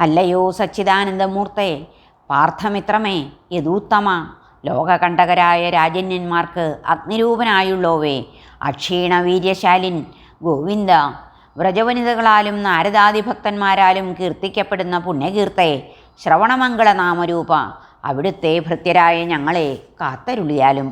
അല്ലയോ സച്ചിദാനന്ദമൂർത്തേ പാർത്ഥമിത്രമേ യദൂത്തമ ലോകകണ്ഠകരായ രാജന്യന്മാർക്ക് അഗ്നിരൂപനായുള്ളോവേ അക്ഷീണ വീര്യശാലിൻ ഗോവിന്ദ വ്രജവനിതകളാലും നാരദാദി ഭക്തന്മാരാലും കീർത്തിക്കപ്പെടുന്ന പുണ്യകീർത്തെ ശ്രവണമംഗള നാമരൂപ അവിടുത്തെ ഭൃത്യരായ ഞങ്ങളെ കാത്തരുളിയാലും.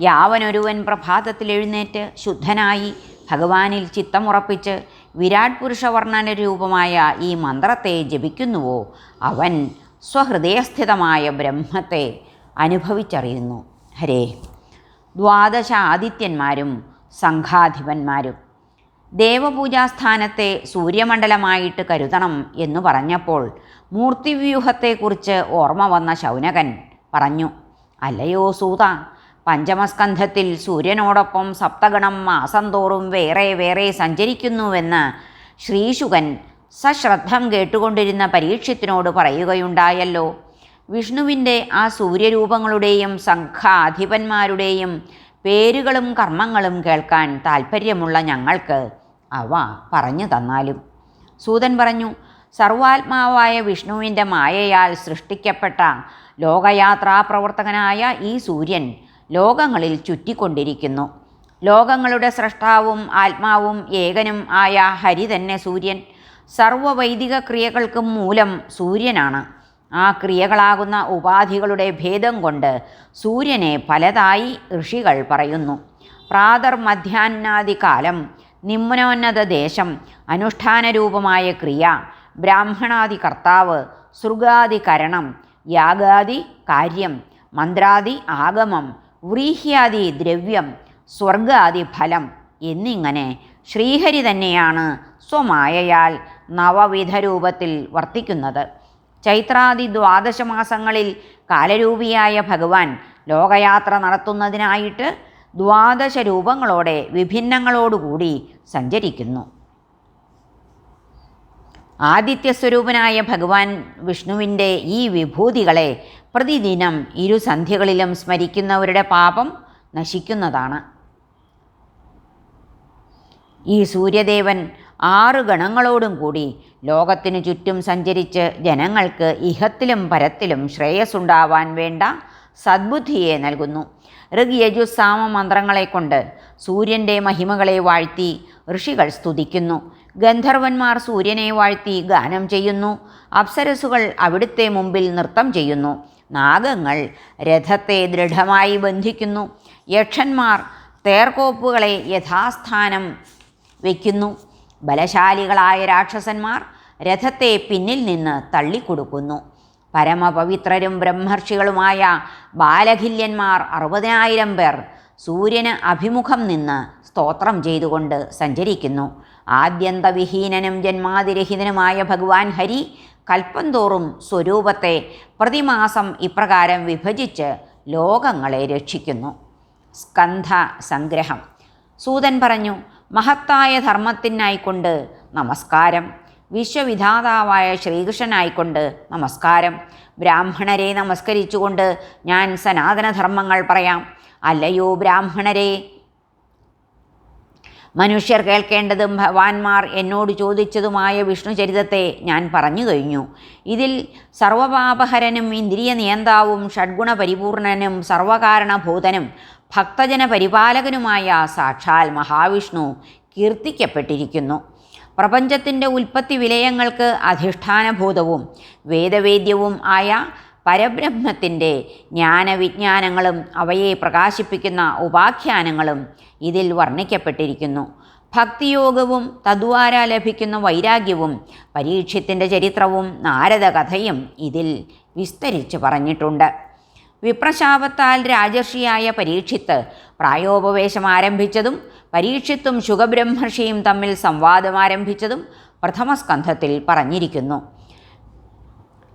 യാവനൊരുവൻ പ്രഭാതത്തിൽ എഴുന്നേറ്റ് ശുദ്ധനായി ഭഗവാനിൽ ചിത്തമുറപ്പിച്ച് വിരാട് പുരുഷവർണന രൂപമായ ഈ മന്ത്രത്തെ ജപിക്കുന്നുവോ? അവൻ സ്വഹൃദയസ്ഥിതമായ ബ്രഹ്മത്തെ അനുഭവിച്ചറിയുന്നു. ഹരേ. ദ്വാദശ ആദിത്യന്മാരും സംഘാധിപന്മാരും. ദേവപൂജാസ്ഥാനത്തെ സൂര്യമണ്ഡലമായിട്ട് കരുതണം എന്നു പറഞ്ഞപ്പോൾ മൂർത്തിവ്യൂഹത്തെക്കുറിച്ച് ഓർമ്മ വന്ന ശൗനകൻ പറഞ്ഞു അല്ലയോ സൂത പഞ്ചമസ്കന്ധത്തിൽ സൂര്യനോടൊപ്പം സപ്തഗണം മാസം തോറും വേറെ വേറെ സഞ്ചരിക്കുന്നുവെന്ന് ശ്രീശുകൻ സശ്രദ്ധം കേട്ടുകൊണ്ടിരുന്ന പരീക്ഷത്തിനോട് പറയുകയുണ്ടായല്ലോ. വിഷ്ണുവിന്റെ ആ സൂര്യരൂപങ്ങളുടെയും സംഘാധിപന്മാരുടെയും പേരുകളും കർമ്മങ്ങളും കേൾക്കാൻ താൽപ്പര്യമുള്ള ഞങ്ങൾക്ക് അവ പറഞ്ഞു തന്നാലും. സൂതൻ പറഞ്ഞു സർവാത്മാവായ വിഷ്ണുവിന്റെ മായയാൽ സൃഷ്ടിക്കപ്പെട്ട ലോകയാത്രാ പ്രവർത്തകനായ ഈ സൂര്യൻ ലോകങ്ങളിൽ ചുറ്റിക്കൊണ്ടിരിക്കുന്നു. ലോകങ്ങളുടെ സൃഷ്ടാവും ആത്മാവും ഏകനും ആയ ഹരി തന്നെ സൂര്യൻ. സർവവൈദിക ക്രിയകൾക്കും മൂലം സൂര്യനാണ്. ആ ക്രിയകളാകുന്ന ഉപാധികളുടെ ഭേദം കൊണ്ട് സൂര്യനെ പലതായി ഋഷികൾ പറയുന്നു. പ്രാതർ മധ്യാഹ്നാദി കാലം നിമ്നോന്നത ദേശം അനുഷ്ഠാനരൂപമായ ക്രിയ ബ്രാഹ്മണാദി കർത്താവ് സൃഗാദി കരണം യാഗാദി കാര്യം മന്ത്രാദി ആഗമം വ്രീഹ്യാദി ദ്രവ്യം സ്വർഗാദി ഫലം എന്നിങ്ങനെ ശ്രീഹരി തന്നെയാണ് സ്വമായയാൽ നവവിധ രൂപത്തിൽ വർത്തിക്കുന്നത്. ചൈത്രാദി ദ്വാദശ മാസങ്ങളിൽ കാലരൂപിയായ ഭഗവാൻ ലോകയാത്ര നടത്തുന്നതിനായിട്ട് ദ്വാദശ രൂപങ്ങളോടെ വിഭിന്നങ്ങളോടുകൂടി സഞ്ചരിക്കുന്നു. ആദിത്യസ്വരൂപനായ ഭഗവാൻ വിഷ്ണുവിന്റെ ഈ വിഭൂതികളെ പ്രതിദിനം ഇരു സന്ധ്യകളിലും സ്മരിക്കുന്നവരുടെ പാപം നശിക്കുന്നതാണ്. ഈ സൂര്യദേവൻ ആറ് ഗണങ്ങളോടും കൂടി ലോകത്തിനു ചുറ്റും സഞ്ചരിച്ച് ജനങ്ങൾക്ക് ഇഹത്തിലും പരത്തിലും ശ്രേയസ്സുണ്ടാവാൻ വേണ്ട സദ്ബുദ്ധിയെ നൽകുന്നു. ഋഗ് യജുസാമ മന്ത്രങ്ങളെ കൊണ്ട് സൂര്യന്റെ മഹിമകളെ വാഴ്ത്തി ഋഷികൾ സ്തുതിക്കുന്നു. ഗന്ധർവന്മാർ സൂര്യനെ വാഴ്ത്തി ഗാനം ചെയ്യുന്നു. അപ്സരസുകൾ അവിടുത്തെ മുമ്പിൽ നൃത്തം ചെയ്യുന്നു. നാഗങ്ങൾ രഥത്തെ ദൃഢമായി ബന്ധിക്കുന്നു. യക്ഷന്മാർ തേർക്കോപ്പുകളെ യഥാസ്ഥാനം വയ്ക്കുന്നു. ബലശാലികളായ രാക്ഷസന്മാർ രഥത്തെ പിന്നിൽ നിന്ന് തള്ളിക്കൊടുക്കുന്നു. പരമപവിത്രരും ബ്രഹ്മർഷികളുമായ ബാലഖില്യന്മാർ അറുപതിനായിരം പേർ സൂര്യന് അഭിമുഖം നിന്ന് സ്തോത്രം ചെയ്തുകൊണ്ട് സഞ്ചരിക്കുന്നു. ആദ്യന്തവിഹീനനും ജന്മാതിരഹിതനുമായ ഭഗവാൻ ഹരി കൽപ്പം തോറും സ്വരൂപത്തെ പ്രതിമാസം ഇപ്രകാരം വിഭജിച്ച് ലോകങ്ങളെ രക്ഷിക്കുന്നു. സ്കന്ധ സംഗ്രഹം. സൂതൻ പറഞ്ഞു മഹത്തായ ധർമ്മത്തിനായിക്കൊണ്ട് നമസ്കാരം. വിശ്വവിധാതാവായ ശ്രീകൃഷ്ണനായിക്കൊണ്ട് നമസ്കാരം. ബ്രാഹ്മണരെ നമസ്കരിച്ചുകൊണ്ട് ഞാൻ സനാതനധർമ്മങ്ങൾ പറയാം. അല്ലയോ ബ്രാഹ്മണരെ മനുഷ്യർ കേൾക്കേണ്ടതും ഭഗവാൻമാർ എന്നോട് ചോദിച്ചതുമായ വിഷ്ണുചരിതത്തെ ഞാൻ പറഞ്ഞു കഴിഞ്ഞു. ഇതിൽ സർവപാപഹരനും ഇന്ദ്രിയ നിയന്താവും ഷഡ്ഗുണ പരിപൂർണനും സർവകാരണഭൂതനും ഭക്തജന പരിപാലകനുമായ സാക്ഷാൽ മഹാവിഷ്ണു കീർത്തിക്കപ്പെട്ടിരിക്കുന്നു. പ്രപഞ്ചത്തിന്റെ ഉൽപ്പത്തി വിലയങ്ങൾക്ക് അധിഷ്ഠാനഭൂതവും വേദവേദ്യവും ആയ പരബ്രഹ്മത്തിന്റെ ജ്ഞാനവിജ്ഞാനങ്ങളും അവയെ പ്രകാശിപ്പിക്കുന്ന ഉപാഖ്യാനങ്ങളും ഇതിൽ വർണിക്കപ്പെട്ടിരിക്കുന്നു. ഭക്തിയോഗവും തദ്വാര ലഭിക്കുന്ന വൈരാഗ്യവും പരീക്ഷത്തിന്റെ ചരിത്രവും നാരദകഥയും ഇതിൽ വിസ്തരിച്ച് പറഞ്ഞിട്ടുണ്ട്. വിപ്രശാപത്താൽ രാജർഷിയായ പരീക്ഷിത്ത് പ്രായോപവേശം ആരംഭിച്ചതും പരീക്ഷിത്തും ശുഖബ്രഹ്മർഷിയും തമ്മിൽ സംവാദം ആരംഭിച്ചതും പ്രഥമസ്കന്ധത്തിൽ പറഞ്ഞിരിക്കുന്നു.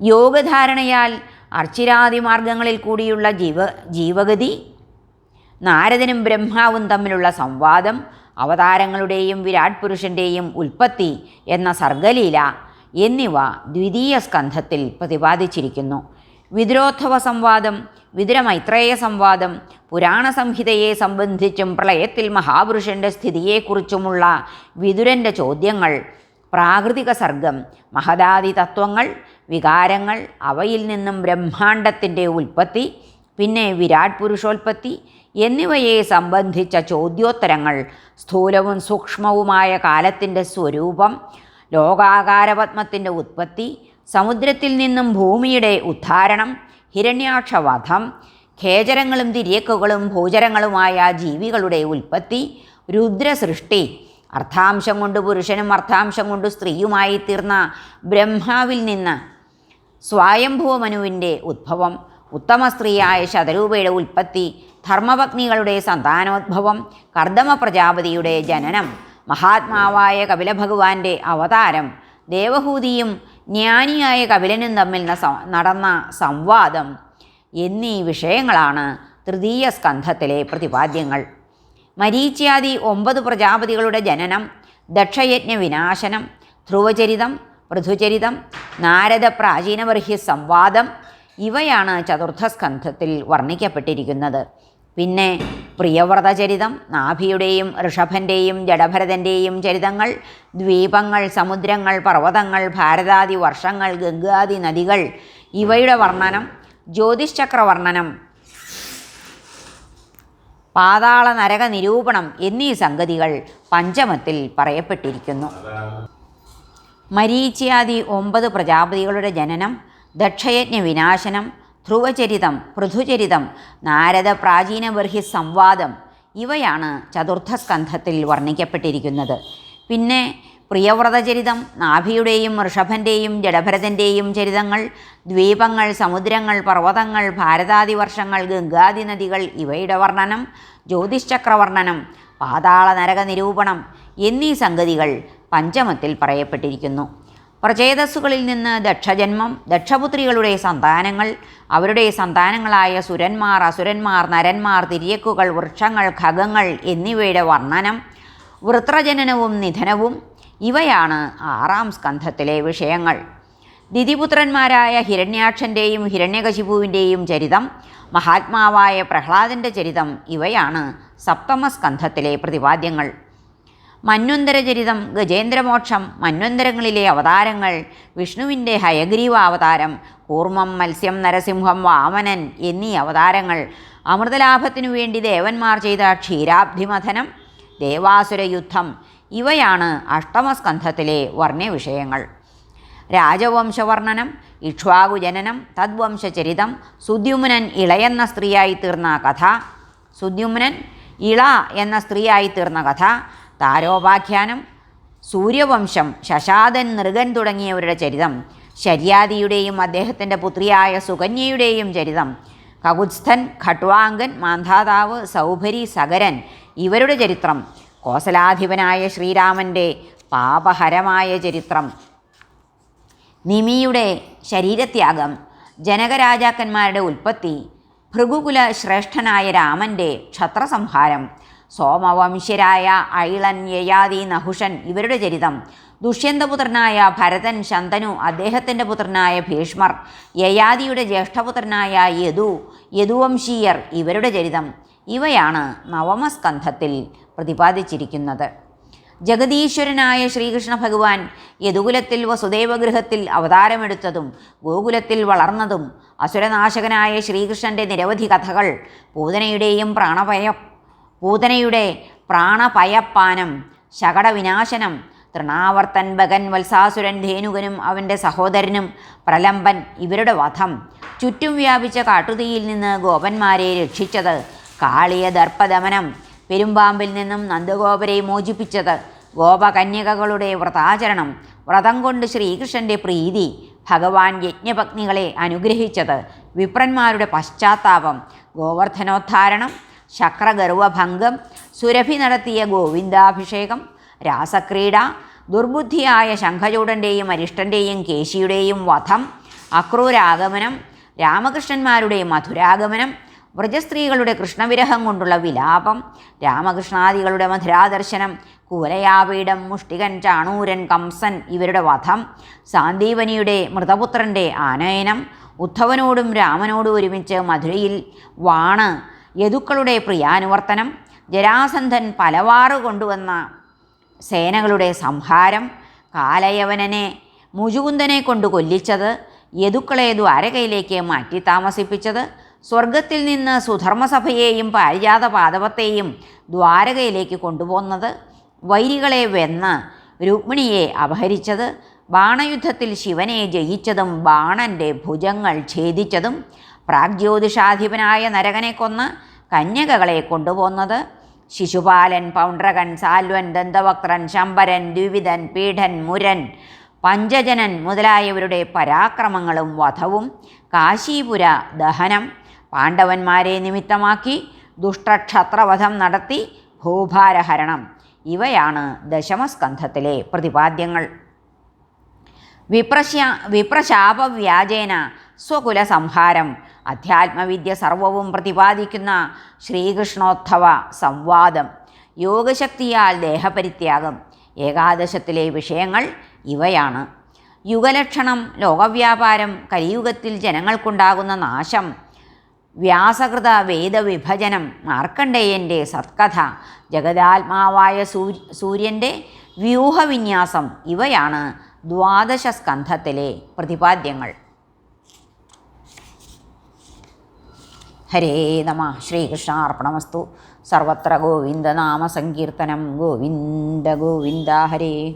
യോഗധാരണയാൽ അർച്ചിരാദി മാർഗങ്ങളിൽ കൂടിയുള്ള ജീവ ജീവഗതി നാരദനും ബ്രഹ്മാവും തമ്മിലുള്ള സംവാദം അവതാരങ്ങളുടെയും വിരാട് പുരുഷന്റെയും ഉൽപ്പത്തി എന്ന സർഗലീല എന്നിവ ദ്വിതീയ സ്കന്ധത്തിൽ പ്രതിപാദിച്ചിരിക്കുന്നു. വിതുരോത്ഥവ സംവാദം വിതുരമൈത്രേയ സംവാദം പുരാണ സംഹിതയെ സംബന്ധിച്ചും പ്രളയത്തിൽ മഹാപുരുഷന്റെ സ്ഥിതിയെക്കുറിച്ചുമുള്ള വിതുരന്റെ ചോദ്യങ്ങൾ പ്രാകൃതിക സർഗം മഹദാദി തത്വങ്ങൾ വികാരങ്ങൾ അവയിൽ നിന്നും ബ്രഹ്മാണ്ടത്തിന്റെ ഉൽപ്പത്തി പിന്നെ വിരാട് പുരുഷോൽപ്പത്തി എന്നിവയെ സംബന്ധിച്ച ചോദ്യോത്തരങ്ങൾ സ്ഥൂലവും സൂക്ഷ്മവുമായ കാലത്തിന്റെ സ്വരൂപം ലോകാകാരപത്മത്തിന്റെ ഉത്പത്തി സമുദ്രത്തിൽ നിന്നും ഭൂമിയുടെ ഉദ്ധാരണം ഹിരണ്യാക്ഷവധം ഖേചരങ്ങളും തിരിയക്കുകളും ഭൂചരങ്ങളുമായ ജീവികളുടെ ഉൽപ്പത്തി രുദ്രസൃഷ്ടി അർത്ഥാംശം കൊണ്ട് പുരുഷനും അർത്ഥാംശം കൊണ്ട് സ്ത്രീയുമായി തീർന്ന ബ്രഹ്മാവിൽ നിന്ന് സ്വായംഭൂവമനുവിന്റെ ഉദ്ഭവം ഉത്തമ സ്ത്രീയായ ശതരൂപയുടെ ഉൽപ്പത്തി ധർമ്മപത്നികളുടെ സന്താനോദ്ഭവം കർദമ പ്രജാപതിയുടെ ജനനം മഹാത്മാവായ കപിലഭഗവാന്റെ അവതാരം ദേവഹൂതിയും ജ്ഞാനിയായ കപിലനും തമ്മിൽ നടന്ന സംവാദം എന്നീ വിഷയങ്ങളാണ് തൃതീയ സ്കന്ധത്തിലെ പ്രതിപാദ്യങ്ങൾ. മരീച്യാദി ഒമ്പത് പ്രജാപതികളുടെ ജനനം ദക്ഷയജ്ഞ വിനാശനം ധ്രുവചരിതം പൃഥുചരിതം നാരദ പ്രാചീനവർഹ്യ സംവാദം ഇവയാണ് ചതുർത്ഥ സ്കന്ധത്തിൽ വർണിക്കപ്പെട്ടിരിക്കുന്നത്. പിന്നെ പ്രിയവ്രതചരിതം നാഭിയുടെയും ഋഷഭന്റെയും ജഡഭരതന്റെയും ചരിതങ്ങൾ ദ്വീപങ്ങൾ സമുദ്രങ്ങൾ പർവതങ്ങൾ ഭാരതാദി വർഷങ്ങൾ ഗംഗാദി നദികൾ ഇവയുടെ വർണനം ജ്യോതിശ്ചക്ര വർണനം പാതാള നരക നിരൂപണം എന്നീ സംഗതികൾ പഞ്ചമത്തിൽ പറയപ്പെട്ടിരിക്കുന്നു. മരീച്യാദി ഒമ്പത് പ്രജാപതികളുടെ ജനനം ദക്ഷയജ്ഞ വിനാശനം ധ്രുവചരിതം പൃഥുചരിതം നാരദ പ്രാചീന ബർഹി സംവാദം ഇവയാണ് ചതുർത്ഥ സ്കന്ധത്തിൽ വർണിക്കപ്പെട്ടിരിക്കുന്നത്. പിന്നെ പ്രിയവ്രതചരിതം നാഭിയുടെയും ഋഷഭന്റെയും ജഡഭരതന്റെയും ചരിതങ്ങൾ ദ്വീപങ്ങൾ സമുദ്രങ്ങൾ പർവതങ്ങൾ ഭാരതാദി വർഷങ്ങൾ ഗംഗാദി നദികൾ ഇവയുടെ വർണനം ജ്യോതിശ്ചക്രവർണനം പാതാള നരക നിരൂപണം എന്നീ സംഗതികൾ പഞ്ചമത്തിൽ പറയപ്പെട്ടിരിക്കുന്നു. പ്രചേതസ്സുകളിൽ നിന്ന് ദക്ഷജന്മം ദക്ഷപുത്രികളുടെ സന്താനങ്ങൾ അവരുടെ സന്താനങ്ങളായ സുരന്മാർ അസുരന്മാർ നരന്മാർ തിരിയക്കുകൾ വൃക്ഷങ്ങൾ ഖഗങ്ങൾ എന്നിവയുടെ വർണനം വൃത്രജനനവും നിധനവും ഇവയാണ് ആറാം സ്കന്ധത്തിലെ വിഷയങ്ങൾ. ദിതിപുത്രന്മാരായ ഹിരണ്യാക്ഷന്റെയും ഹിരണ്യകശിപുവിന്റെയും ചരിതം മഹാത്മാവായ പ്രഹ്ലാദന്റെ ചരിതം ഇവയാണ് സപ്തമസ്കന്ധത്തിലെ പ്രതിപാദ്യങ്ങൾ. മന്വന്തരചരിതം ഗജേന്ദ്രമോക്ഷം മന്വന്തരങ്ങളിലെ അവതാരങ്ങൾ വിഷ്ണുവിന്റെ ഹയഗ്രീവ അവതാരം കൂർമ്മം മത്സ്യം നരസിംഹം വാമനൻ എന്നീ അവതാരങ്ങൾ. അമൃതലാഭത്തിനു വേണ്ടി ദേവന്മാർ ചെയ്ത ക്ഷീരാബ്ധിമഥനം ദേവാസുര യുദ്ധം ഇവയാണ് അഷ്ടമസ്കന്ധത്തിലെ വർണ്യവിഷയങ്ങൾ രാജവംശവർണനം ഇക്ഷ്വാകുജനനം തദ്വംശചരിതം സുദ്യുമ്നൻ ഇളയെന്ന സ്ത്രീയായി തീർന്ന കഥ സുദ്യുമ്നൻ ഇള എന്ന സ്ത്രീയായി തീർന്ന കഥ താരോപാഖ്യാനം സൂര്യവംശം ശശാദൻ നൃഗൻ തുടങ്ങിയവരുടെ ചരിതം ശര്യാദിയുടെയും അദ്ദേഹത്തിന്റെ പുത്രിയായ സുകന്യയുടെയും ചരിതം കകുത്സ്ഥൻ ഖട്വാങ്കൻ മാന്ധാതാവ് സൗഭരി സഗരൻ ഇവരുടെ ചരിത്രം കോസലാധിപനായ ശ്രീരാമന്റെ പാപഹരമായ ചരിത്രം നിമിയുടെ ശരീരത്യാഗം ജനകരാജാക്കന്മാരുടെ ഉൽപ്പത്തി ഭൃഗുകുല ശ്രേഷ്ഠനായ രാമന്റെ ക്ഷത്രസംഹാരം സോമവംശ്യരായ ഐളൻ യയാതി നഹുഷൻ ഇവരുടെ ചരിതം. ദുഷ്യന്തപുത്രനായ ഭരതൻ ശന്തനു അദ്ദേഹത്തിന്റെ പുത്രനായ ഭീഷ്മർ. യയാതിയുടെ ജ്യേഷ്ഠപുത്രനായ യദു യദുവംശീയർ ഇവരുടെ ചരിതം. ഇവയാണ് നവമസ്കന്ധത്തിൽ പ്രതിപാദിച്ചിരിക്കുന്നത്. ജഗദീശ്വരനായ ശ്രീകൃഷ്ണ ഭഗവാൻ യദുകുലത്തിൽ വസുദേവഗൃഹത്തിൽ അവതാരമെടുത്തതും ഗോകുലത്തിൽ വളർന്നതും അസുരനാശകനായ ശ്രീകൃഷ്ണന്റെ നിരവധി കഥകൾ പൂതനയുടെയും പ്രാണപയ പൂതനയുടെ പ്രാണപയപ്പാനം ശകടവിനാശനം തൃണാവർത്തൻ ബകൻ വത്സാസുരൻ ധേനുകനും അവന്റെ സഹോദരനും പ്രലംബൻ ഇവരുടെ വധം. ചുറ്റും വ്യാപിച്ച കാട്ടുതീയിൽ നിന്ന് ഗോപന്മാരെ രക്ഷിച്ചത് കാളിയ ദർപ്പദമനം പെരുമ്പാമ്പിൽ നിന്നും നന്ദഗോപരെ മോചിപ്പിച്ചത് ഗോപകന്യകകളുടെ വ്രതാചരണം വ്രതം കൊണ്ട് ശ്രീകൃഷ്ണന്റെ പ്രീതി ഭഗവാൻ യജ്ഞപത്നികളെ അനുഗ്രഹിച്ചത് വിപ്രന്മാരുടെ പശ്ചാത്താപം ഗോവർദ്ധനോദ്ധാരണം ശക്രഗർവഭംഗം സുരഭി നടത്തിയ ഗോവിന്ദാഭിഷേകം രാസക്രീഡ ദുർബുദ്ധിയായ ശംഖചൂടന്റെയും അരിഷ്ടന്റെയും കേശിയുടെയും വധം അക്രൂരാഗമനം രാമകൃഷ്ണന്മാരുടെ മധുരാഗമനം വ്രജസ്ത്രീകളുടെ കൃഷ്ണവിരഹം കൊണ്ടുള്ള വിലാപം രാമകൃഷ്ണാദികളുടെ മധുരാദർശനം കുവലയാപീഠം മുഷ്ടികൻ ചാണൂരൻ കംസൻ ഇവരുടെ വധം സാന്ദീപനിയുടെ മൃതപുത്രന്റെ ആനയനം ഉദ്ധവനോടും രാമനോടും ഒരുമിച്ച് മധുരയിൽ വാണ് യദുക്കളുടെ പ്രിയാനുവർത്തനം ജരാസന്ധൻ പലവാറ് കൊണ്ടുവന്ന സേനകളുടെ സംഹാരം കാലയവനനെ മുജുകുന്ദനെ കൊണ്ട് കൊല്ലിച്ചത് യദുക്കളെ ദ്വാരകയിലേക്ക് മാറ്റി താമസിപ്പിച്ചത് സ്വർഗത്തിൽ നിന്ന് സുധർമ്മസഭയെയും പാരിജാത പാദവത്തെയും ദ്വാരകയിലേക്ക് കൊണ്ടുപോകുന്നത് വൈരികളെ വെന്ന് രുക്മിണിയെ അപഹരിച്ചത് ബാണയുദ്ധത്തിൽ ശിവനെ ജയിച്ചതും ബാണന്റെ ഭുജങ്ങൾ ഛേദിച്ചതും പ്രാഗ്ജ്യോതിഷാധിപനായ നരകനെ കൊന്ന് കന്യകകളെ കൊണ്ടുപോകുന്നത് ശിശുപാലൻ പൗണ്ഡ്രകൻ സാൽവൻ ദന്തവക്രൻ ശമ്പരൻ ദ്വിവിധൻ പീഠൻ മുരൻ പഞ്ചജനൻ മുതലായവരുടെ പരാക്രമങ്ങളും വധവും കാശീപുര ദഹനം പാണ്ഡവന്മാരെ നിമിത്തമാക്കി ദുഷ്ടക്ഷത്രവധം നടത്തി ഭൂഭാരഹരണം. ഇവയാണ് ദശമസ്കന്ധത്തിലെ പ്രതിപാദ്യങ്ങൾ. വിപ്രശ്യ വിപ്രശാപവ്യാജേന സ്വകുല സംഹാരം അധ്യാത്മവിദ്യ സർവവും പ്രതിപാദിക്കുന്ന ശ്രീകൃഷ്ണോത്ഥവ സംവാദം. യോഗശക്തിയാൽ ദേഹപരിത്യാഗം. ഏകാദശത്തിലെ വിഷയങ്ങൾ ഇവയാണ്. യുഗലക്ഷണം ലോകവ്യാപാരം കലിയുഗത്തിൽ ജനങ്ങൾക്കുണ്ടാകുന്ന നാശം വ്യാസകൃത വേദവിഭജനം മാർക്കണ്ഡേയന്റെ സത്കഥ ജഗദാത്മാവായ സൂര്യ സൂര്യന്റെ വ്യൂഹവിന്യാസം ഇവയാണ് ദ്വാദശ സ്കന്ധത്തിലെ പ്രതിപാദ്യങ്ങൾ. ഹരേ നമ. ശ്രീകൃഷ്ണാർപ്പണമസ്തു. സർവത്ര ഗോവിന്ദനാമ സങ്കീർത്തനം. ഗോവിന്ദ ഗോവിന്ദ ഹരേ.